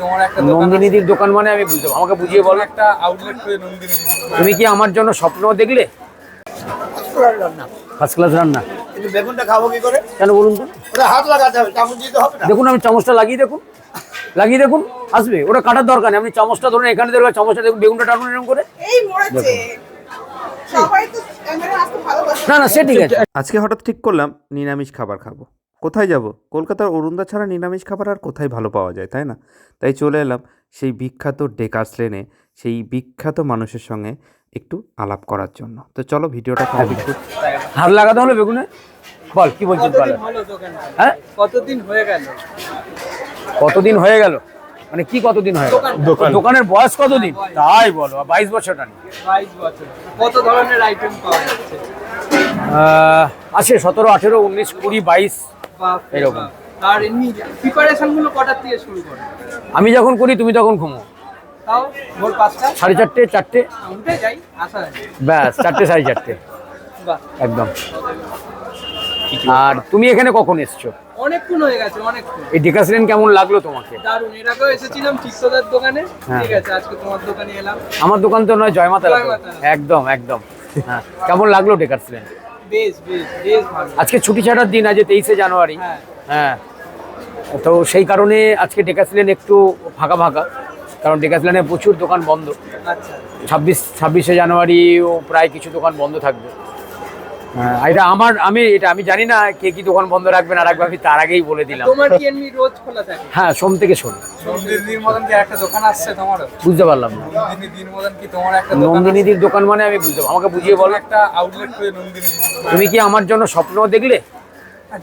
তোমার একটা দোকান নন্দিনীদির দোকান মানে আমি বুঝতে আমাকে বুঝিয়ে বলো। একটা আউটলেট করে নন্দিনী তুমি কি আমার জন্য স্বপ্ন দেখলে? ফার্স্ট ক্লাস রান্না। বেগুনটা খাব কি করে? কেন বলুন তো? ওটা হাত লাগাতে হবে চামচ দিতে হবে না। দেখুন আমি চামচটা লাগিয়ে দেখুন। লাগিয়ে দেখুন আসবে। ওটা কাটার দরকার নেই। আপনি চামচটা ধরুন এখানে দেখবেন চামচটা দেখুন বেগুনটা টানুন এরকম করে। এই মরেছে। না না সে ঠিক আছে। আজকে হঠাৎ ঠিক করলাম নিরামিষ খাবার খাব। কোথায় যাব? কলকাতার অরুণদা ছাড়া নিরামিষ খাবার আর কোথায় ভালো পাওয়া যায় তাই না? তাই চলে এলাম সেই বিখ্যাত ডেকার্স লেনে সেই বিখ্যাত মানুষের সঙ্গে একটু আলাপ করার জন্য। তো চলো ভিডিওটা কমপ্লিট করি। হাত লাগাতে হলো বেগুনে? বল কি বলছিস বল? হ্যাঁ? কতদিন হয়ে গেল? কতদিন হয়ে গেল? মানে কি কতদিন হয়ে গেল? দোকানের বয়স কতদিন? তাই বলো বাইশ বছর কত ধরনের আইটেম পাওয়া যাচ্ছে? আছে সতেরো আঠেরো উনিশ কুড়ি বাইশ। এরকম। আর এমনি প্রিপারেশনগুলো কটার থেকে শুরু করে? আমি যখন করি তুমি তখন ঘুমো। তাও ভোর পাঁচটা সাড়ে চারটে চারটে। উঠে যাই আসা ব্যাস চারটে সাড়ে চারটে। একদম। আর তুমি এখানে কখন এসছো? অনেকক্ষণ হয়ে গেছে অনেকক্ষণ। এই ডেকাসলেন কেমন লাগল তোমাকে? দারুণ এর আগেও এসেছিলাম চিত্তদার দোকানে। হ্যাঁ। ঠিক আছে আজকে তোমার দোকানে এলাম। আমার দোকান তো নয় জয়মাতা। একদম একদম। হ্যাঁ। কেমন লাগল ডেকাসলেন আজকে ছুটি ছাড়ার দিন আজ তেইশে জানুয়ারি। হ্যাঁ। হ্যাঁ। তো সেই কারণে আজকে ডেকাসলেন একটু ফাঁকা ফাঁকা কারণ ডেকাসলেনে প্রচুর দোকান বন্ধ। আচ্ছা। ছাব্বিশ ছাব্বিশে জানুয়ারিও প্রায় কিছু দোকান বন্ধ থাকবে। এটা আমার আমি এটা আমি জানি না কে কি দোকান বন্ধ রাখবেন আর রাখবে আমি তার আগেই বলে দিলাম। তোমার কি এমনি রোজ খোলা থাকে? হ্যাঁ সোম থেকে শোন নন্দিনীর মতন কি একটা দোকান আসছে তোমারও? বুঝতে পারলাম না। নন্দিনীর মতন কি তোমার একটা দোকান নন্দিনীদির দোকান মানে আমি বুঝতে। আমাকে বুঝিয়ে বলো। একটা আউটলেট করে নন্দিনী তুমি কি আমার জন্য স্বপ্ন দেখলে?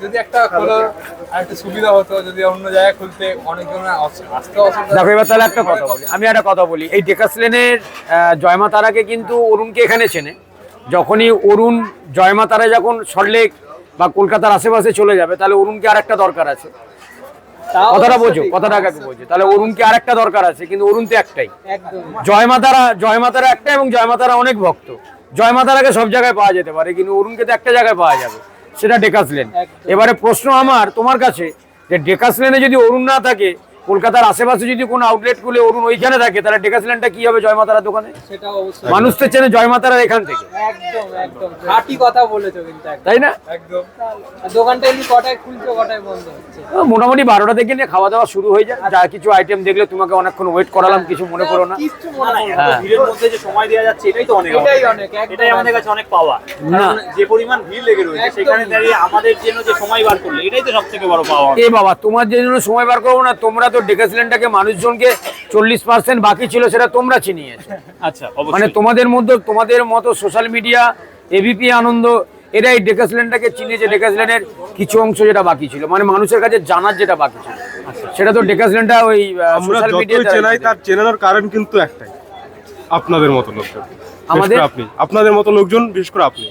যদি একটা খোলো একটা সুবিধা হতো যদি অন্য জায়গায় খুলতে অনেকজনের আস- আসতে অসুবিধা দেখো এবার তাহলে একটা কথা বলি। আমি একটা কথা বলি। এই ডেকাসলেনের জয়মা তারাকে কিন্তু অরুণকে এখানে চেনে। যখনই অরুণ জয়মা তারা যখন সল্টলেক বা কলকাতার আশেপাশে চলে যাবে তাহলে অরুণকে আর একটা দরকার আছে। কথাটা বোঝো কথাটা কাকে বোঝো। তাহলে অরুণকে আর একটা দরকার আছে কিন্তু অরুণ তো একটাই। জয়মাতারা জয়মাতারা একটা এবং জয়মাতারা অনেক ভক্ত। জয়মাতারাকে সব জায়গায় পাওয়া যেতে পারে কিন্তু অরুণকে তো একটা জায়গায় পাওয়া যাবে সেটা ডেকাসলেন একদম। এবারে প্রশ্ন আমার তোমার কাছে যে ডেকাসলেনে যদি অরুণ না থাকে কলকাতার আশেপাশে যদি কোনো আউটলেট খুলে অরুণ ওইখানে থাকে তাহলে ডেকাসলেনটা কি হবে জয় মাতারা দোকানে? সেটা মানুষ তো চেনে জয় মাতারার এখান থেকে। একদম একদম। খাঁটি কথা বলেছ কিন্তু তাই না? একদম। দোকানটা এমনি কটায় খুলছো কটায় বন্ধ হচ্ছে? মোটামুটি বারোটা থেকে নিয়ে খাওয়া দাওয়া শুরু হয়ে যায়। যা কিছু আইটেম দেখলে তোমাকে অনেকক্ষণ ওয়েট করালাম কিছু মনে করো না। কিচ্ছু মনে করো না। ভিড়ের মধ্যে যে সময় দেওয়া যাচ্ছে এটাই তো অনেক এটাই অনেক, এটাই আমাদের কাছে অনেক পাওয়া। না। যে পরিমাণ ভিড় লেগে রয়েছে সেখানে দাঁড়িয়ে আমাদের জন্য যে সময় বার করলে এটাই তো সব থেকে বড় পাওয়া। এ বাবা তোমার যে জন্য সময় বার করব না তোমরা তো ডেকাসলেনটাকে মানুষজনকে চল্লিশ পার্সেন্ট বাকি ছিল সেটা তোমরা চিনিয়েছো। আচ্ছা মানে তোমাদের মধ্যে তোমাদের মতো সোশ্যাল মিডিয়া এবিপি আনন্দ এরা এই ডেকাসলেনটাকে চিনিয়েছে ডেকাসলেনের কিছু অংশ যেটা বাকি ছিল। মানে মানুষের কাছে জানার যেটা বাকি ছিল। সেটা তো ডেকাসলেনটা ওই সোশ্যাল যতই চেনাই মিডিয়া তার চেনানোর কারণ কিন্তু একটাই। আপনাদের মতো লোকজন। আমাদের? আপনি। আপনাদের মতো লোকজন বিশেষ করে আপনি।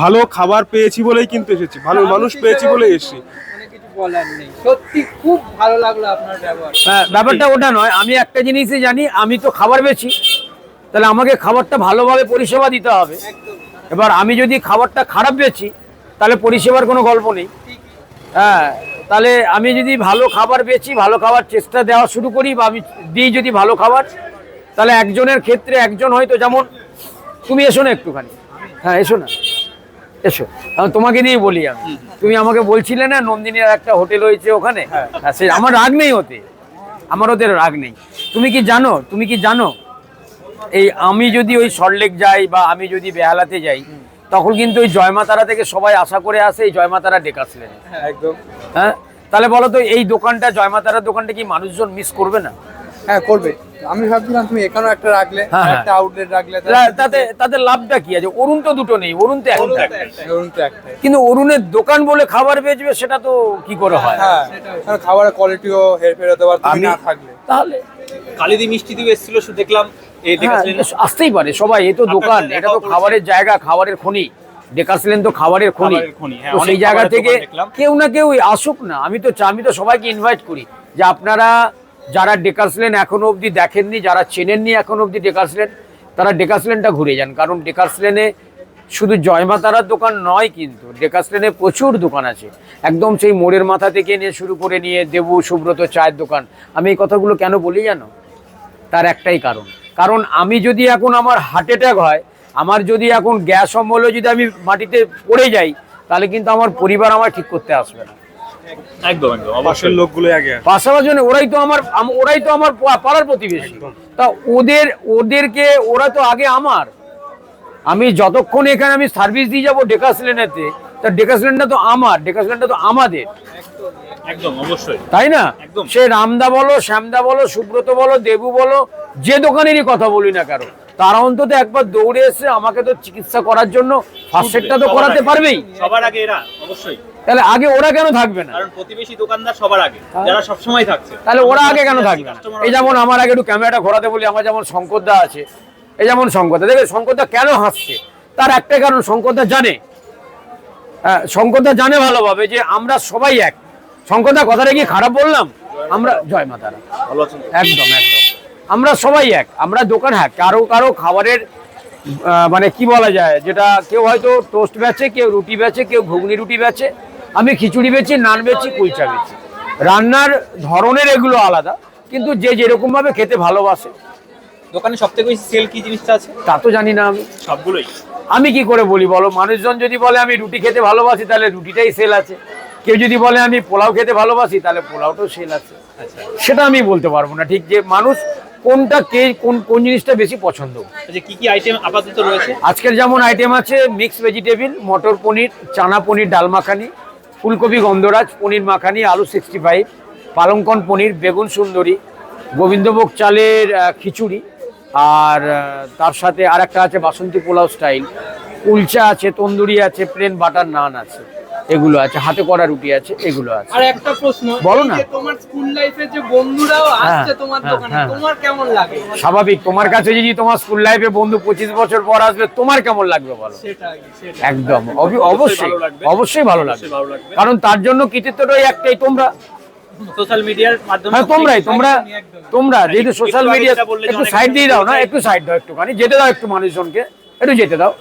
ভালো খাবার পেয়েছি বলেই কিন্তু এসেছি। ভালো মানুষ পেয়েছি বলেই এসেছি। বলার নেই। সত্যি খুব ভালো লাগল আপনার ব্যবহার। হ্যাঁ, ব্যাপারটা ওটা নয় আমি একটা জিনিসই জানি আমি তো খাবার বেছি তাহলে আমাকে খাবারটা ভালোভাবে পরিষেবা দিতে হবে। এবার আমি যদি খাবারটা খারাপ বেছি তাহলে পরিষেবার কোনো গল্প নেই। হ্যাঁ তাহলে আমি যদি ভালো খাবার বেছি ভালো খাবার চেষ্টা দেওয়া শুরু করি বা আমি দিই যদি ভালো খাবার তাহলে একজনের ক্ষেত্রে একজন হয়তো যেমন তুমি এসো না একটুখানি। হ্যাঁ এসো না। এসো। আমি তোমাকে দিয়েই বলি আমি। তুমি আমাকে বলছিলে না নন্দিনীর একটা হোটেল হয়েছে ওখানে? হ্যাঁ। সে আমার রাগ নেই ওতে। আমার ওদের রাগ নেই। তুমি কি জানো? তুমি কি জানো? এই আমি যদি ওই সল্টলেক যাই বা আমি যদি বেহালাতে যাই তখন কিন্তু ওই জয়মাতারা থেকে সবাই আশা করে আসে এই জয়মাতারা ডেকাসলেন একদম। হ্যাঁ? তাহলে বলো তো এই দোকানটা জয়মাতারার দোকানটা কি মানুষজন মিস করবে না? হ্যাঁ করবে। আমি ভাবছিলাম তুমি এখানেও একটা রাখলে হ্যাঁ, হ্যাঁ। একটা আউটলেট রাখলে তা- তাতে লাভটা কি আছে? অরুণ তো দুটো নেই অরুণ তো একটা। ধরুন তো একটাই কিন্তু অরুণের দোকান বলে খাবার বেচবে সেটা তো কি করে হয়? হ্যাঁ খাবারের কোয়ালিটিও হেরফের হতে পারে তুমি না থাকলে। তাহলে কালিদি মিষ্টি দিয়ে এসেছিল শুধু দেখলাম এই হ্যাঁ, আসতেই পারে সবাই এ তো দোকান এটা তো খাবারের জায়গা খাবারের খনি। ডেকাসলেন তো খাবারের খনি। খাবারের খনি, হ্যাঁ, তো অনেক সেই জায়গা থেকে কেউ না কেউ আসুক না আমি তো চা- আমি তো সবাইকে ইনভাইট করি যে আপনারা যারা ডেকাসলেন এখনও অবধি দেখেননি, যারা চেনেননি এখনও অবধি ডেকাসলেন তারা ডেকাসলেনটা ঘুরে যান। কারণ ডেকাসলেনে শুধু জয়মাতারার দোকান নয় কিন্তু ডেকাস লেনে প্রচুর দোকান আছে। একদম সেই মোড়ের মাথা থেকে নিয়ে শুরু করে নিয়ে দেবু, সুব্রত চায়ের দোকান। আমি এই কথাগুলো কেন বলি জানো? তার একটাই কারণ। কারণ আমি যদি এখন আমার হার্ট অ্যাটাক হয়, আমার যদি এখন গ্যাস অম্বলে যদি আমি মাটিতে পড়ে যাই, তাহলে কিন্তু আমার পরিবার আমার ঠিক করতে আসবে না। একদম একদম পাশের লোকগুলো আগে পাশাপাশি ওরাই তো আমার ওরাই তো আমার পাড়ার প্রতিবেশী। তা ওদের ওদেরকে ওরা তো আগে আমার। আমি যতক্ষণ এখানে আমি সার্ভিস দিয়ে যাব ডেকাসলেনেতে তা ডেকাসলেনটা তো আমার ডেকাসলেনটা তো আমাদের। একদম অবশ্যই। তাই না? সে রামদা বলো শ্যামদা বলো সুব্রত বলো দেবু বলো যে দোকানেরই কথা বলি না কারও তারা অন্তত একবার দৌড়ে এসে আমাকে তো চিকিৎসা করার জন্য ফার্স্ট এডটা তো করাতে পারবেই। সবার আগে এরা অবশ্যই। তাহলে আগে ওরা কেন থাকবে না? কারণ প্রতিবেশী দোকানদার সবার আগে যারা সবসময় থাকছে। তাহলে ওরা আগে কেন থাকবে না? এই যেমন আমার আগে একটু ক্যামেরাটা ঘোরাতে বলি আমার যেমন শঙ্করদা আছে এই যেমন শঙ্করদা দেখবে শঙ্করদা কেন হাসছে? তার একটা কারণ শঙ্করদা জানে। হ্যাঁ, শঙ্করদা জানে ভালোভাবে যে আমরা সবাই এক। শঙ্করদা কথাটা কি খারাপ বললাম? আমরা জয় মাতারা একদম একদম। আমরা সবাই এক আমরা দোকান হ্যাঁ কারও কারও খাবারের মানে কি বলা যায় যেটা কেউ হয়তো টোস্ট বেচে কেউ রুটি বেচে কেউ ঘুগনি রুটি বেচে আমি খিচুড়ি বেচি নান বেচি কুলচা বেচি। রান্নার ধরনের এগুলো আলাদা কিন্তু যে যেরকম ভাবে খেতে ভালোবাসে। দোকানে সব থেকে বেশি সেল কি জিনিসটা আছে? তা তো জানি না আমি। সবগুলোই। আমি কি করে বলি বলো? মানুষজন যদি বলে আমি রুটি খেতে ভালোবাসি তাহলে রুটিটাই সেল আছে। কেউ যদি বলে আমি পোলাও খেতে ভালোবাসি তাহলে পোলাওটাও সেল আছে। সেটা আমি বলতে পারব না ঠিক? যে মানুষ কোনটা কে কোন কোন জিনিসটা বেশি পছন্দ? আচ্ছা কি কি আইটেম আপাতত রয়েছে? আজকের যেমন আইটেম আছে মিক্স ভেজিটেবিল মটর পনির চানা পনির ডাল মাখানি ফুলকপি গন্ধরাজ, পনির মাখানি, আলু সিক্সটি ফাইভ পালঙ্কন পনির, বেগুন সুন্দরী, গোবিন্দভোগ চালের খিচুড়ি, আর তার সাথে আর একটা আছে বাসন্তী পোলাও স্টাইল কুলচা আছে, তন্দুরি আছে প্লেন বাটার নান আছে। এগুলো আছে হাতে করা রুটি আছে এগুলো আছে। আর একটা প্রশ্ন বলো না। তোমার স্কুল লাইফের যে বন্ধুরাও আসছে তোমার হ্যাঁ, দোকানে হ্যাঁ। তোমার কেমন লাগে? স্বাভাবিক তোমার কাছে যদি তোমার স্কুল লাইফে বন্ধু পঁচিশ বছর পর আসবে তোমার কেমন লাগবে বলো? একদম অবশ্যই অবশ্যই ভালো লাগবে। কারণ তার জন্য কৃতিত্বটাই একটাই তোমরা। সোশ্যাল মিডিয়ার মাধ্যমে হ্যাঁ তোমরাই তোমরা তোমরা যেহেতু সোশ্যাল মিডিয়া একটু সাইড দিয়ে দাও না একটু সাইড দাও একটুখানি যেতে দাও একটু মানুষজনকে একটু যেতে দাও।